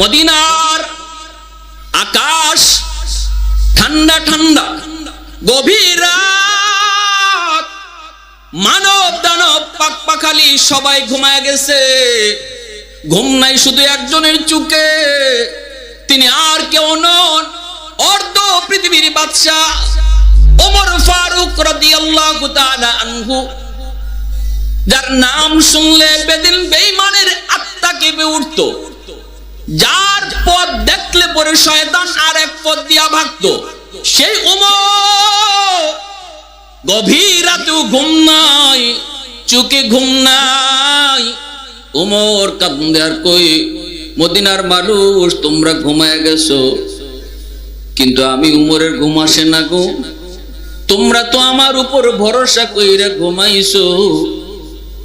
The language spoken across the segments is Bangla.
মদিনার আকাশ ঠান্ডা ঠান্ডা, গভীর রাত। মানব দানব পাক পাখালি সবাই ঘুমায় গেছে। ঘুম নাই শুধু একজনের চুকে তিনি আর কেউ নন, অর্ধ পৃথিবীর বাদশাহ। ওমর ফারুক রাদিয়াল্লাহু তাআলা আনহু, যার নাম শুনলে বেদিন বেঈমানের আত্মা কেঁপে উঠত যার পথ দেখলে পরে শয়তান আর এক পথ দিয়া ভাগত। সেই উমর গভীর রাতেও ঘুম নাই চুকে ঘুম নাই। উমর কান্দে আর কই, মদিনার মানুষ, তোমরা ঘুমায় গেছো। কিন্তু আমি উমরের ঘুম আসে না গো। তোমরা তো আমার উপর ভরসা কইরা ঘুমাইছো।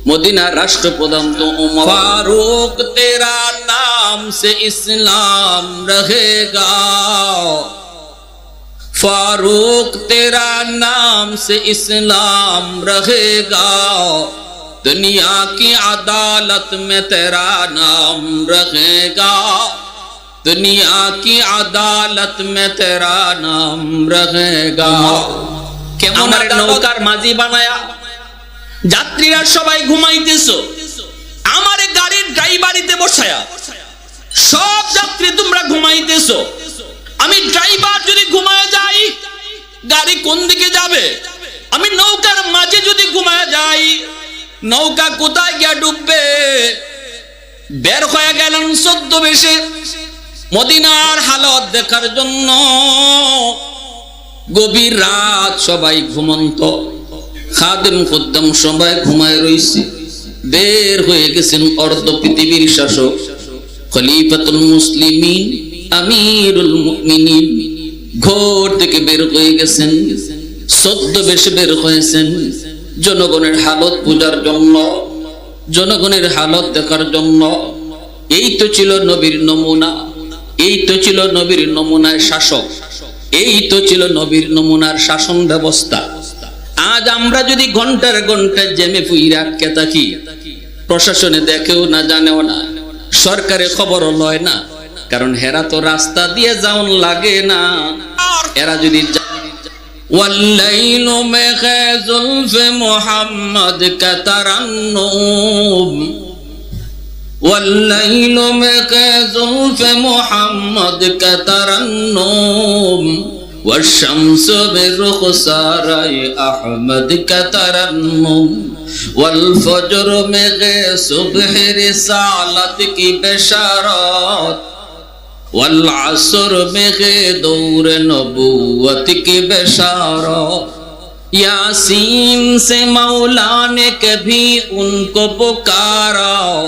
مدینہ رشک پدم تو عمر فاروق تیرا نام سے اسلام رہے گا۔ فاروق تیرا نام سے اسلام رہے گا۔ دنیا کی عدالت میں تیرا نام رہے گا۔ دنیا کی عدالت میں تیرا نام رہے گا۔ کہ نوکر ماضی بنایا۔ যাত্রীরা সবাই ঘুমাইতেছো। আমার গাড়ির ড্রাইভারিতে বসায়া। সব যাত্রী তোমরা ঘুমাইতেছো। আমি ড্রাইভার যদি ঘুমায় যাই, গাড়ি কোন দিকে যাবে? আমি নৌকার মাঝে যদি ঘুমায় যাই, নৌকা কোথায় গিয়া ডুববে? বের হয়ে গেলেন সদ্য বেশে। মদিনার হালত দেখার জন্য। গভীর রাত সবাই ঘুমন্ত। খাদেম খদ্দাম সবাই ঘুমায় রইছে। বের হয়ে গেছেন অর্ধ পৃথিবীর শাসক। খলিফাতুল মুসলিমিন, আমিরুল মুমিনিন। ঘর থেকে বের হয়ে গেছেন। সদ্য বেশে বের হয়েছেন। জনগণের হালত বোঝার জন্য, জনগণের হালত দেখার জন্য। এই তো ছিল নবীর নমুনা, এই তো ছিল নবীর নমুনার শাসক। এই তো ছিল নবীর নমুনার শাসন ব্যবস্থা। আজ আমরা যদি ঘন্টার ঘন্টা জেমে পুইরা আটকে থাকি প্রশাসনে দেখেও না জানেও না সরকারে খবরও লয় না কারণ হেরা তো রাস্তা দিয়ে যাওন লাগে না এরা যদি যা- والليل مخ زلف محمد كترنم والليل مخ زلف محمد كترنم والشمس برخسار احمد کا ترنم والفجر میں گئے صبح رسالت کی بشارات، والعصر میں گئے دور نبوت کی بشارات. یاسین سے مولا نے کبھی ان کو پکارا۔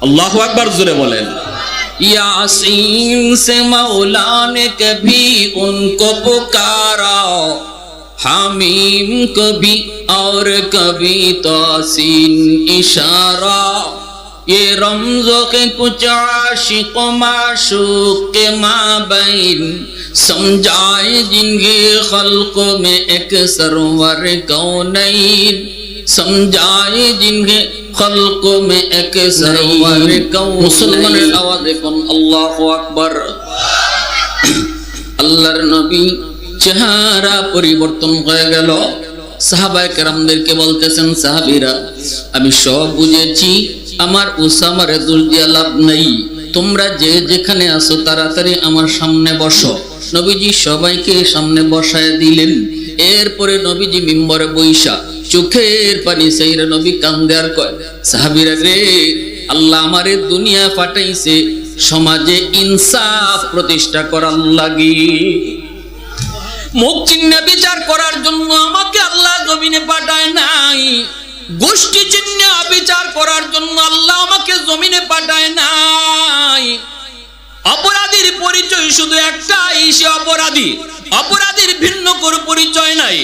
اللہ اکبر ذرے بولے۔ اللہ یاسین سے مولا نے کبھی ان کو پکارا حامیم کبھی اور کبھی توسین اشارہ۔ یہ رمضوں کے کچھ عاشق و معشوق کے مابین۔ سمجھائے جن کے خلق میں ایک سرور کونین۔ سمجھائے جن کے আল্লাহর নবী চেহারা পরিবর্তন হয়ে গেল। সাহাবায় কেরামদেরকে বলতেছেন সাহাবিরা আমি সব বুঝেছি আমার উসামার দূর লাভ নেই। তোমরা যে যেখানে আছো তাড়াতাড়ি আমার সামনে বসো। নবীজি সবাইকে সামনে বসায় দিলেন। এরপরে নবীজি মিম্বরে বৈশাখ চোখের পানি সেইরা নবী কান্দে আর কয়, সাহাবীরা রে, আল্লাহ আমারে দুনিয়া পাঠাইছে, সমাজে ইনসাফ প্রতিষ্ঠা করার লাগি। মুখ চিহ্ন বিচার করার জন্য আমাকে আল্লাহ জমিনে পাঠায় নাই। গোষ্ঠী চিহ্ন বিচার করার জন্য আল্লাহ আমাকে জমিনে পাঠায় নাই। অপরাধীর পরিচয় শুধু একটাই, সে অপরাধী। অপরাধীর ভিন্ন কোনো পরিচয় নাই।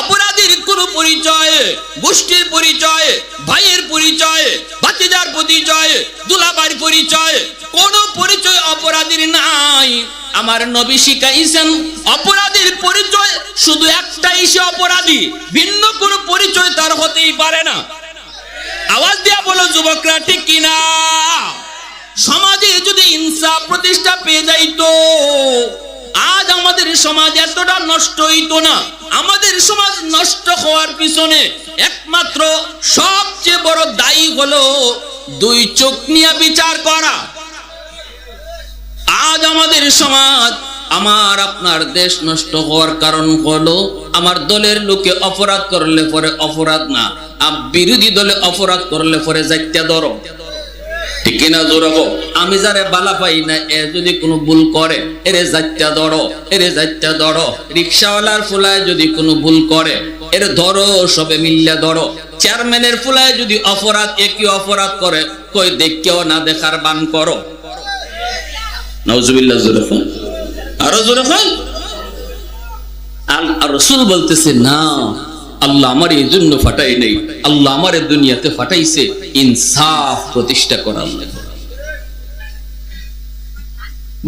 অপরাধীর কোন পরিচয়, গোষ্ঠীর পরিচয়, ভাইয়ের পরিচয়, ভাতিজার পরিচয় দুলাবার পরিচয়, কোন পরিচয় অপরাধীর নাই। আমার নবী শিখাইছেন, অপরাধীর পরিচয় শুধু একটাই সে অপরাধী, ভিন্ন কোনো পরিচয় তার হতেই পারে না। আওয়াজ দিয়া বলো, যুবকরা, ঠিক কিনা? সমাজে যদি ইনসাফ প্রতিষ্ঠা পেয়ে যাইতো, আজ আমাদের সমাজ এতটা নষ্ট হইতো না। আমাদের সমাজ নষ্ট হওয়ার পিছনে একমাত্র সবচেয়ে বড় দায়ী হলো দুই চোখ নিয়ে বিচার করা। আজ আমাদের সমাজ আমার আপনার দেশ নষ্ট হওয়ার কারণ হলো আমার দলের লোকে অপরাধ করলে পরে অপরাধ না, আর বিরোধী দলে অপরাধ করলে পরে যাইতে ধরো আমি যারে বালা পাই না, এ যদি কোনো ভুল করে, এরে যাইতে ধরো, এরে যাইতে ধরো। রিক্সাওয়ালার ফুলায় যদি কোনো ভুল করে, এর ধরো, সবে মিল্লা ধরো। চেয়ারম্যানের ফুলায় যদি অপরাধ একই অপরাধ করে? কই দেখকেও না, দেখার বান করো। নাউজুবিল্লাহ, জোরে আরও জোরে আর রসুল বলতেছে, না আল্লাহ আমার এই জন্য ফাটাই নেই। আল্লাহ আমার দুনিয়াতে ফাটাইছে। ইনসাফ প্রতিষ্ঠা করার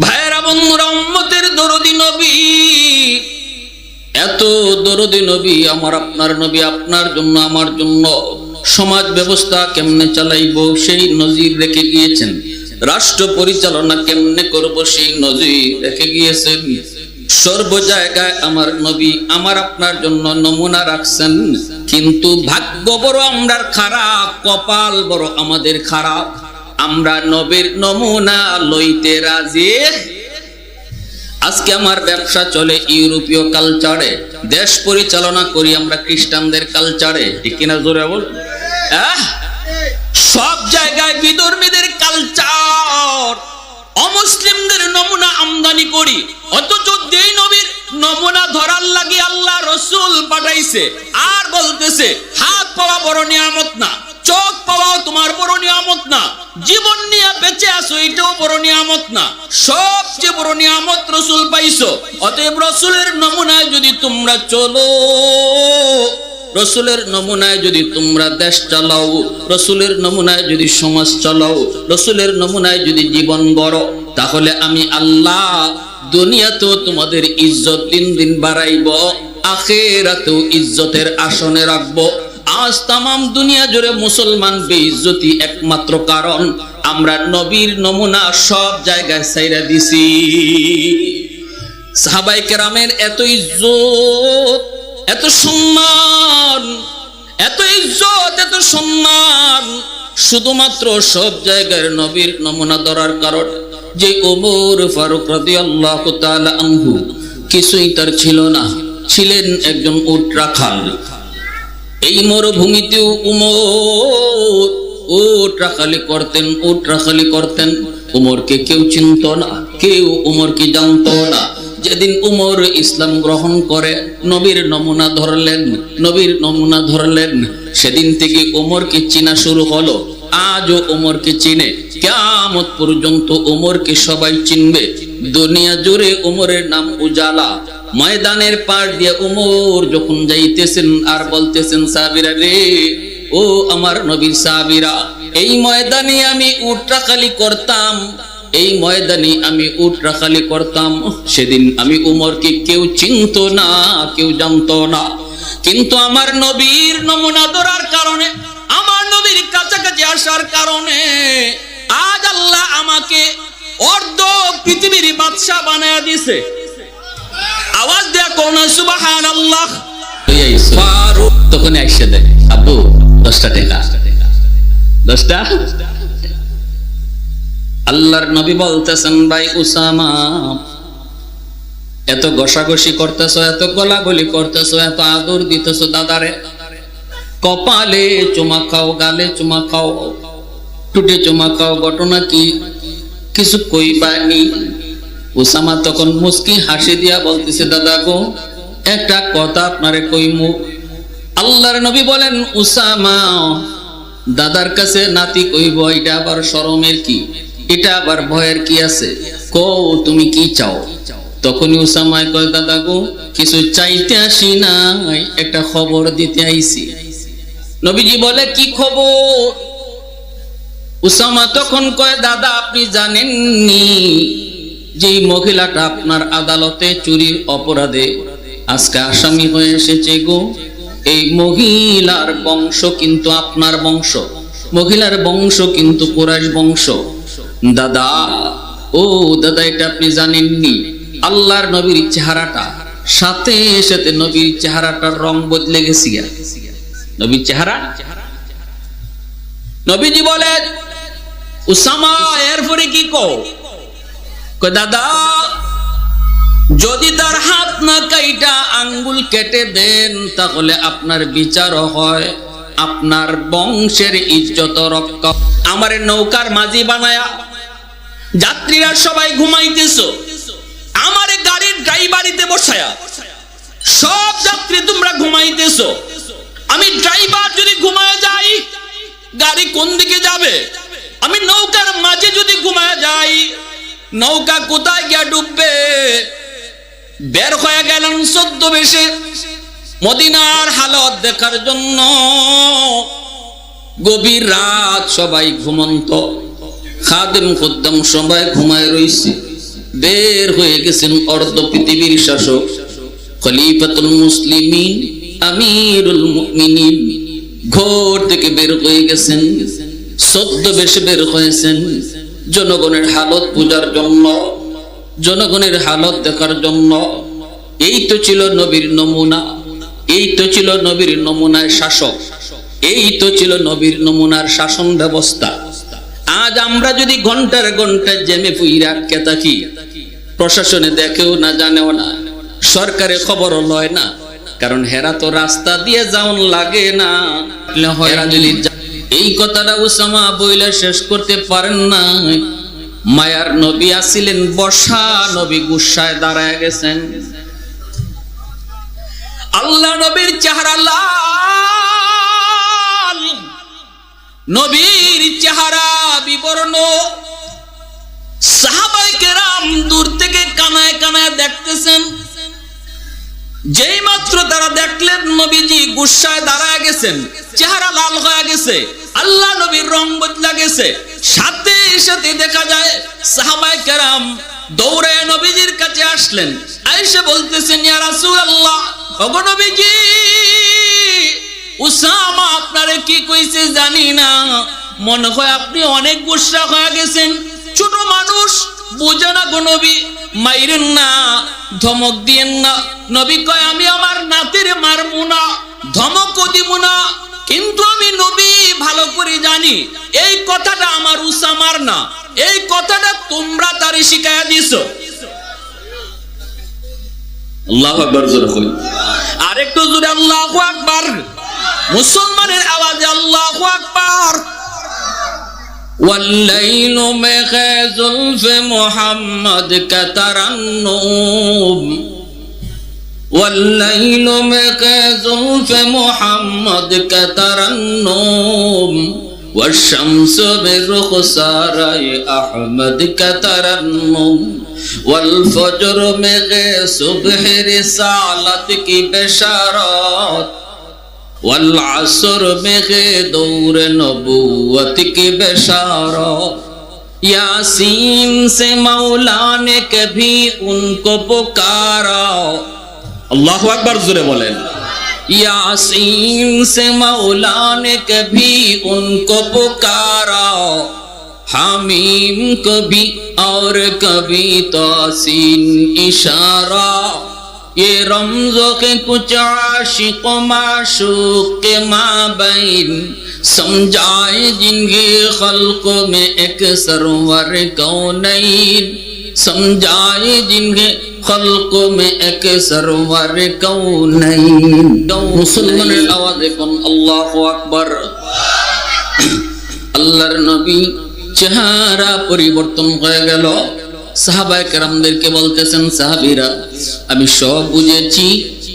ভাইয়েরা, বন্ধুরা দরদি নবী, এত দরদি নবী আমার, আপনার নবী আপনার জন্য, আমার জন্য সমাজ ব্যবস্থা কেমনে চালাইবো, সেই নজির রেখে গিয়েছেন। রাষ্ট্র পরিচালনা কেমনে করব, সেই নজির রেখে গিয়েছেন। সর্ব জায়গায় আমার নবী আমার আপনার জন্য নমুনা রাখছেন। কিন্তু ভাগ্য বড় আমরার খারাপ, কপাল বড় আমাদের খারাপ। আমরা নবীর নমুনা লইতে রাজি। আজকে আমার ব্যবসা চলে ইউরোপীয় কালচারে। দেশ পরিচালনা করি আমরা খ্রিস্টানদের কালচারে। কিনা জোরে বল? সব জায়গায় বিধর্মীদের কালচার। অমুসলিমদের নমুনা আমদানি করি। অথচ যেই নবীর নমুনা ধরার লাগে আল্লাহ রসুল পাঠাইছে, আর বলতেছে, হাত পাওয়া বড় নিয়ামত না, চোখ পাওয়াও তোমার বড় নিয়ামত না, জীবন নিয়ে বেঁচে আসো এটাও বড় নিয়ামত না, সবচেয়ে বড় নিয়ামত রসুল পাইছো। অতএব রসুলের নমুনায় যদি তোমরা চলো। রসুলের নমুনায় যদি তোমরা দেশ চালাও, রসুলের নমুনায় যদি সমাজ চালাও, রসুলের নমুনায় যদি জীবন গড়ো, তাহলে আমি আল্লাহ দুনিয়াতেও তোমাদের ইজ্জত দিন দিন বাড়াইব, আখেরাতেও ইজ্জতের আসনে রাখব। আজ তামাম দুনিয়া জুড়ে মুসলমান বেইজ্জতি একমাত্র কারণ, আমরা নবীর নমুনা সব জায়গায় সাইরা দিছি। সাহাবাই কেরামের এত ইজ্জত এত সম্মান, এত ইজ্জত, এত সম্মান। শুধুমাত্র সব জায়গায় নবীর নমুনা ধরার কারণ যে ওমর ফারুক রাদি আল্লাহ আনহু কিছুই তার ছিল না। ছিলেন একজন উট রাখাল। এই মরুভূমিতেও উমর উট রাখালি করতেন, উট রাখালি করতেন। উমরকে কেউ চিনত না, কেউ উমরকে জানতো না। যেদিন উমর ইসলাম গ্রহণ করে, নবীর নমুনা ধরলেন, নবীর নমুনা ধরলেন, সেদিন থেকে উমরকে চিনা শুরু হলো। আজও উমরকে চিনে। কেমত পর্যন্ত উমরকে সবাই চিনবে। দুনিয়া জুড়ে উমরের নাম উজালা। ময়দানের পাড় দিয়ে উমর যখন যাইতেছেন আর বলতেছেন, সাবিরা রে, ও আমার নবীর সাবিরা, এই ময়দানে আমি উট্রাখালি করতাম এই ময়দানে আমি উট্রাখালি করতাম। সেদিন আমি উমরকে কেউ চিনতো না কেউ জানতো না। কিন্তু আমার নবীর নমুনা ধরার কারণে আমার নবীর কাছাকাছি আসার কারণে আজ আল্লাহ আমাকে অর্ধ পৃথিবীর বাদশাহ বানায় দিছে আওয়াজ দেয়া কোন সুবাহান আল্লাহ তখন দেয় আব্বু দশটা টাকা। দশটা? আল্লাহর নবী বলতেছেন, ভাই উসামা, এত ঘষাঘষি করতেছো, এত গলাগলি করতেছো, এত আদর দিতেছো দাদারে। কপালে চুমা খাও, গালে চুমা খাও টুটে চুমা খাও, ঘটনা কি? কিছু কইবানি? ওসামা তখন মুস্কি হাসি দিয়া বলতেছে, দাদা গো, একটা কথা আপনারে কইমু। আল্লাহর নবী বলেন, উসামা, দাদার কাছে নাতি কইব, এটা আবার শরমের কি? এটা আবার ভয়ের কি আছে? কও, তুমি কি চাও? তখনই উসামায় কয়, দাদা গো, কিছু চাইতে আসি নাই, একটা খবর দিতে আইছি। নবীজি বলে, কি খবর? উসামা তখন কয়, দাদা, আপনি জানেননি যে মহিলাটা আপনার আদালতে চুরির অপরাধে আজকে আসামি হয়ে এসেছে গো? এই মহিলার বংশ কিন্তু আপনার বংশ। মহিলার বংশ কিন্তু কোরাইশ বংশ। দাদা, ও দাদা, এটা আপনি জানেননি। আল্লাহর নবীর চেহারাটা, সাথে সাথে নবীর চেহারাটার রং বদলে গেছি নবীর চেহারা? নবীজি বলেন, উসামা, এরপরে কি কো দাদা, যদি তার হাত না কাইটা আঙ্গুল কেটে দেন, তাহলে আপনার বিচারও হয়, আপনার বংশের ইজ্জত রক্ষা। আমার নৌকার মাঝি বানায়া যাত্রীরা সবাই ঘুমাইতেছ। আমার গাড়ির ড্রাইভারিতে বসায়া। সব যাত্রী তোমরা ঘুমাইতেছ। আমি ড্রাইভার যদি ঘুমায় যাই, গাড়ি কোন দিকে যাবে? আমি নৌকার মাঝে যদি ঘুমায় যাই, নৌকা কোথায় গিয়া ডুববে? বের হয়ে গেলেন সদ্য বেশে। মদিনার হালত দেখার জন্য গভীর রাত সবাই ঘুমন্ত। খাদেম খুদ্দাম সবাই ঘুমায় রইছে। বের হয়ে গেছেন অর্ধ পৃথিবীর শাসক। খলিফাতুল মুসলিমিন, আমিরুল মুমিনিন। ঘর থেকে বের হয়ে গেছেন। সদ্য বেশে বের হয়েছেন। জনগণের হালত পূজার জন্য, জনগণের হালত দেখার জন্য। এই তো ছিল নবীর নমুনা, এই তো ছিল নবীর নমুনার শাসক। এই তো ছিল নবীর নমুনার শাসন ব্যবস্থা। আজ আমরা যদি ঘণ্টার ঘণ্টা জেমে পুইরা আটকে থাকি প্রশাসনে দেখেও না জানেও না সরকারে খবরও লয় না কারণ হেরা তো রাস্তা দিয়ে যাওন লাগে না। হেরা যদি এই কথাটা উসামা বইলে শেষ করতে পারেন না। মায়ার নবী আসিলেন বসা নবী গুসায় দাঁড়ায় গেছেন। আল্লাহ নবীর চেহারা লাল। নবীর চেহারা বিবর্ণ। সাহাবাই কেরাম দূর থেকে কানায় কানায় দেখতেছেন। যেই মাত্র তারা দেখলেন, নবীজি গুসায় দাঁড়ায় গেছেন, চেহারা লাল হয়ে গেছে, আল্লাহ নবীর রং বদলা গেছে। সাথে সাথে দেখা যায় সাহাবাই কেরাম দৌড়ে নবীজির কাছে আসলেন। আয়েশা বলতেছেন উসামা আপনারে কি কইছে জানি না। মনে হয় আপনি অনেক গুসা হয়ে গেছেন। ছোট মানুষ, বুঝে না গো নবী, মাইরেন না, ধমক দিয়েন না। নবী কয়, আমি আমার নাতির মারবো না, ধমকও দিব না। কিন্তু আমি নবী, ভালো করে জানি, এই কথাটা আমার উসামার না। এই কথাটা তোমরা তারে শিখাইয়া দিছো। আল্লাহ আকবার জোরে কই আরেকটু জোরে, আল্লাহু আকবার। মুসলমানের আওয়াজে আল্লাহু আকবার والليل مخ زلف محمد كترنم والليل مخ زلف محمد كترنم والشمس برخسار أحمد كترنم والفجر مغ صبح رسالت کی بشارات والعصر میں دور نبوت کی بشارو یاسین سے مولا نے کبھی ان کو پکارا۔ اللہ اکبر ذرے بولے۔ یاسین سے مولا نے کبھی ان کو پکارا۔ حامیم کبھی اور کبھی توسین اشارہ۔ یہ رمض کے کچھ عاشق و معشوق کے مابین سمجھائے جن کی خلق میں ایک سرور کونین سمجھائے جن کے خلق میں ایک سرور کونین مسلمان آواز کن اللہ اکبر اللہ نبی চেহারা পরিবর্তন হয়ে গেল সাহাবায় কেরামদেরকে বলতেছেন, সাহাবিরা, আমি সব বুঝেছি,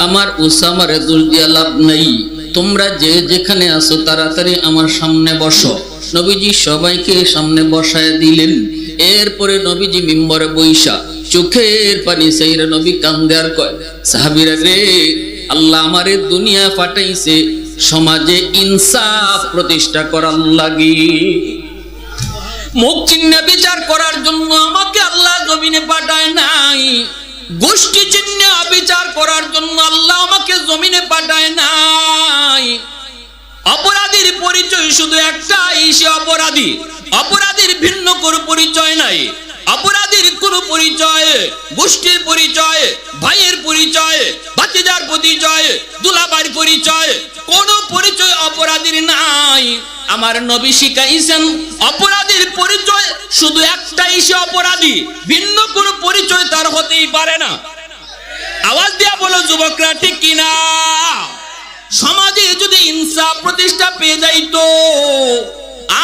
আমার উসামারে দোষ দিয়া লাভ নেই। তোমরা যে যেখানে আসো তাড়াতাড়ি আমার সামনে বসো। নবীজি সবাইকে সামনে বসায় দিলেন। এরপরে নবীজি মিম্বরে বৈশা চোখের পানি সেইরা নবী কান্দে আর কয়, সাহাবিরা রে, আল্লাহ আমারে দুনিয়া পাঠাইছে, সমাজে ইনসাফ প্রতিষ্ঠা করার লাগি। মুখ বিচার করার জন্য আমাকে আল্লাহ জমিনে পাঠায় নাই। গোষ্ঠী চিহ্নে বিচার করার জন্য আল্লাহ আমাকে জমিনে পাঠায় নাই। অপরাধীর পরিচয় শুধু একটাই, সে অপরাধী। অপরাধীর ভিন্ন কোনো পরিচয় নাই। অপরাধীর কোনো পরিচয়, গোষ্ঠীর পরিচয়, ভাইয়ের পরিচয়, ভাতিজার আমার নবী শিখাইছেন অপরাধীর পরিচয়, শুধু একটাই সে অপরাধী। ভিন্ন কোনো পরিচয় তার হতেই পারে না। আওয়াজ দিয়া বলো, যুবকরা, ঠিক কিনা? সমাজে যদি ইনসাফ প্রতিষ্ঠা পেয়ে যাইতো,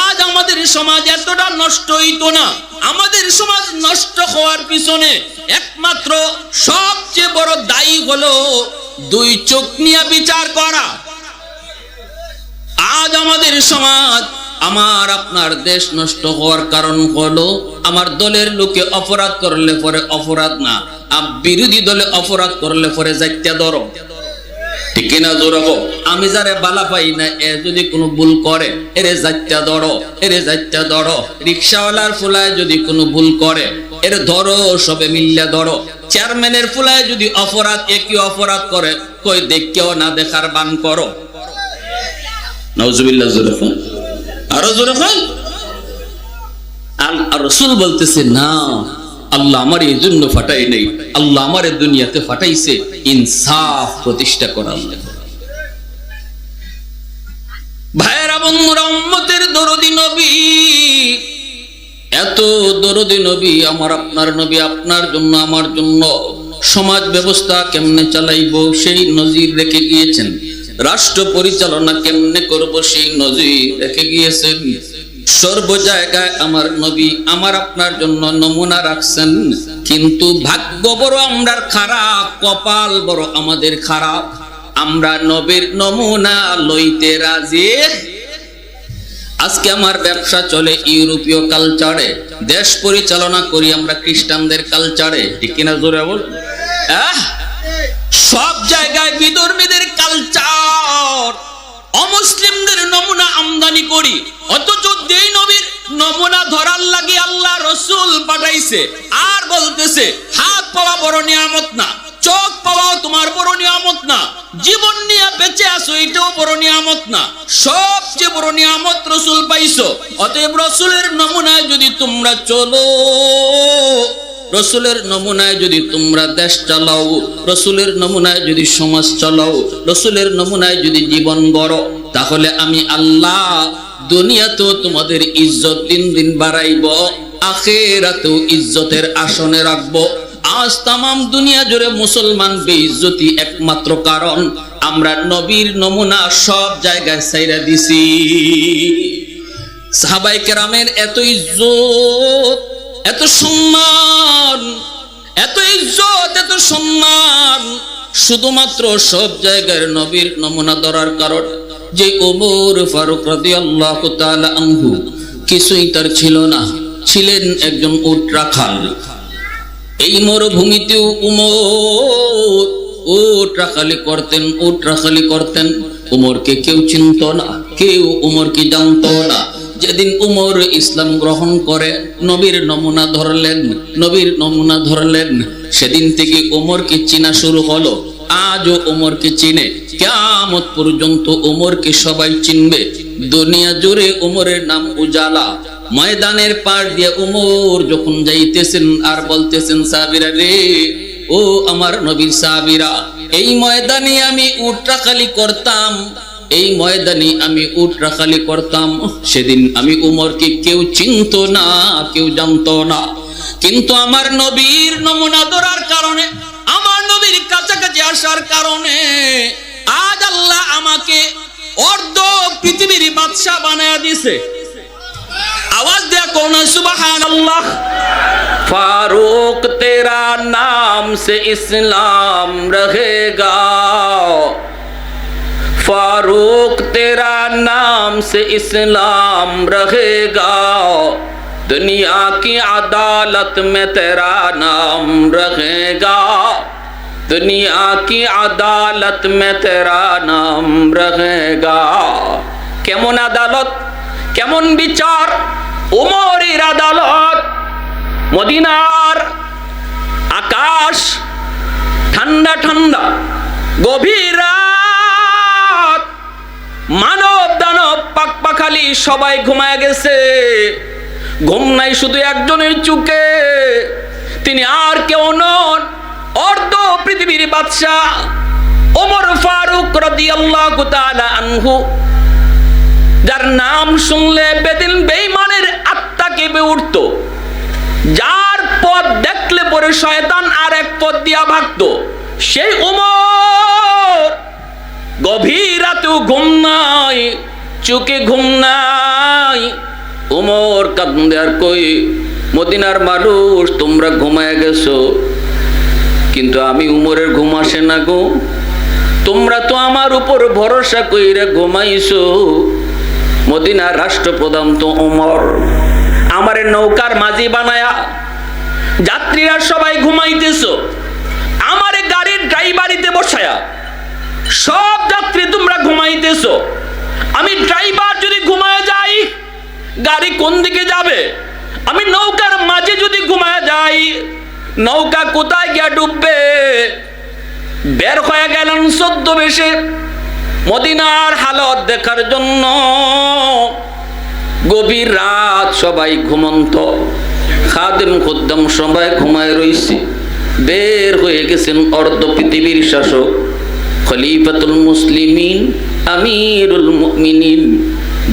আজ আমাদের সমাজ এতটা নষ্ট হইতো না। আমাদের সমাজ নষ্ট হওয়ার পিছনে একমাত্র সবচেয়ে বড় দায়ী হলো দুই চোখ নিয়ে বিচার করা। আজ আমাদের সমাজ আমার আপনার দেশ নষ্ট হওয়ার কারণ হলো, আমার দলের লোকে অপরাধ করলে পরে অপরাধ না বিরোধী দলে অপরাধ করলে পরে যাইতে ধরো ঠিক না জোরাবো? আমি যারে বালা পাই না, এ যদি কোনো ভুল করে, এরে যাইতা ধরো, এরে যাইতা ধরো। রিক্সাওয়ালার ফুলায় যদি কোনো ভুল করে, এর ধরো, সবে মিল্লা ধরো। চেয়ারম্যানের ফুলায় যদি অপরাধ একই অপরাধ করে, কই দেখকেও না দেখার বান করো। নওজুবিল্লাহ জোরে খান আরও এত আমার, আপনার নবী আপনার জন্য, আমার জন্য। সমাজ ব্যবস্থা কেমনে চালাইব, সেই নজির রেখে গিয়েছেন। রাষ্ট্র পরিচালনা কেমনে করব সেই নজির রেখে গিয়েছেন। সর্ব জায়গায় আমার নবী আমার আপনার জন্য নমুনা রাখছেন। কিন্তু ভাগ্য বড় আমরার খারাপ, কপাল বড় আমাদের খারাপ। আমরা নবীর নমুনা লইতে রাজি। আজকে আমার ব্যবসা চলে ইউরোপীয় কালচারে। দেশ পরিচালনা করি আমরা খ্রিস্টানদের কালচারে। ঠিক কিনা জোরে বল? সব জায়গায় বিধর্মীদের কালচার। অমুসলিমদের নমুনা আমদানি করি, অথচ যেই নবীর নমুনা ধরার লাগে আল্লাহ রসুল পাঠাইছে, আর বলতেছে, হাত পাওয়া বড় নিয়ামত না, চোখ পাওয়াও তোমার বড় নিয়ামত না, জীবন নিয়ে বেঁচে আসো এটাও বড় নিয়ামত না, সবচেয়ে বড় নিয়ামত রসুল পাইছো, অতএব রসুলের নমুনায় যদি তোমরা চলো। রসুলের নমুনায় যদি তোমরা দেশ চালাও, রসুলের নমুনায় যদি সমাজ চালাও, রসুলের নমুনায় যদি জীবন গড়ো, তাহলে আমি আল্লাহ দুনিয়াতেও তোমাদের ইজ্জত দিন দিন বাড়াইব, আখেরাতেও ইজ্জতের আসনে রাখব। আজ তামাম দুনিয়া জুড়ে মুসলমান বেইজ্জতি একমাত্র কারণ, আমরা নবীর নমুনা সব জায়গায় সাইরা দিছি। সাহাবাই কেরামের এত ইজ্জত এত সম্মান, এত ইজ্জত, এত সম্মান। শুধুমাত্র সব জায়গায় নবীর নমুনা ধরার কারণ যে ওমর ফারুক রাদিয়াল্লাহু তাআলা আনহু কিছুই তার ছিল না। ছিলেন একজন উট রাখাল। এই মরুভূমিতেও উমর উট রাখালি করতেন, উট রাখালি করতেন। উমরকে কেউ চিনত না, কেউ উমরকে জানতো না। যেদিন উমর ইসলাম গ্রহণ করে, নবীর নমুনা ধরলেন, নবীর নমুনা ধরলেন, সেদিন থেকে উমরকে চিনা শুরু হলো। আজও উমরকে চিনে। কেমত পর্যন্ত উমরকে সবাই চিনবে। দুনিয়া জুড়ে উমরের নাম উজালা। ময়দানের পার দিয়ে উমর যখন যাইতেছেন আর বলতেছেন, সাবিরা রে, ও আমার নবীর সাবিরা, এই ময়দানে আমি উট রাখালি করতাম এই ময়দানে আমি উট রাখালি করতাম। সেদিন আমি উমরকে কেউ চিনত না, কেউ জানত না। কিন্তু আমার নবীর নমুনা ধরার কারণে, আমার নবীর কাছাকাছি আসার কারণে আজ আল্লাহ আমাকে অর্ধ পৃথিবীর বাদশাহ বানায় দিছে আওয়াজ দেয়া কোন সুবাহান আল্লাহ ফারুক, তেরা নাম সে ইসলাম রহেগা। फारूक तेरा नाम से इस्लाम रहेगा दुनिया की अदालत में तेरा नाम रहेगा दुनिया की अदालत में तेरा नाम रहेगा কেমন আদালত কেমন বিচার উমরের আদালত মদিনার আকাশ ঠান্ডা ঠান্ডা গভীর রাত মানব দানব পাক পাখালি সবাই ঘুমায় গেছে। ঘুম নাই শুধু একজনের চুকে তিনি আর কেউ নন, অর্ধ পৃথিবীর বাদশাহ ওমর ফারুক রাদিয়াল্লাহু তাআলা আনহু। যার নাম শুনলে বেদিন বেঈমানের আত্মা কেঁপে উঠত। যার পথ দেখলে পরে শয়তান আর এক পথ দিয়া ভাগত। সেই উমর গভীর ঘুম নাই, চোখে ঘুম নাই। উমর কান্দে আর কই, মদিনার মানুষ, তোমরা ঘুমায় গেছো। কিন্তু আমি উমরের ঘুম আসে না গো। তোমরা তো আমার উপর ভরসা কইরে ঘুমাইছো। মদিনার রাষ্ট্রপ্রধান তো ওমর আমারে নৌকার মাঝি বানায়া যাত্রীরা সবাই ঘুমাইতেছ। আমারে গাড়ির ড্রাইভারিতে বসায়া সব যাত্রী তোমরা ঘুমাইতেছ। আমি ড্রাইভার যদি ঘুমায় যাই, গাড়ি কোন দিকে যাবে? আমি নৌকার মাঝে যদি ঘুমায় যাই, নৌকা কোথায় গিয়া ডুববে? বের হয়ে গেলেন সদ্য বেশে। মদিনার হালত দেখার জন্য গভীর রাত সবাই ঘুমন্ত। খাদেম খুদ্দম সবাই ঘুমায় রইছে। বের হয়ে গেছেন অর্ধ পৃথিবীর শাসক। খলিফাতুল মুসলিমিন, আমিরুল মুমিনিন।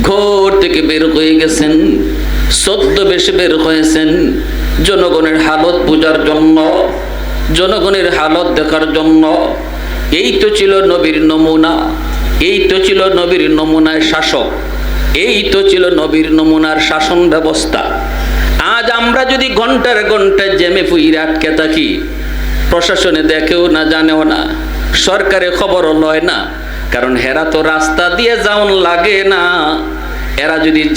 ঘর থেকে বের হয়ে গেছেন বেশে বের হয়েছেন জনগণের হালত বোঝার জন্য, জনগণের হালত দেখার জন্য। এই তো ছিল নবীর নমুনা, এই তো ছিল নবীর নমুনার শাসক, এই তো ছিল নবীর নমুনার শাসন ব্যবস্থা। আজ আমরা যদি ঘণ্টার ঘণ্টা জেমে ফুইরে আটকে থাকি, প্রশাসনে দেখেও না, জানেও না। সরকারে খবরও লয় না। কারণ হেরা তো রাস্তা দিয়ে যাওন লাগে না। এরা যদি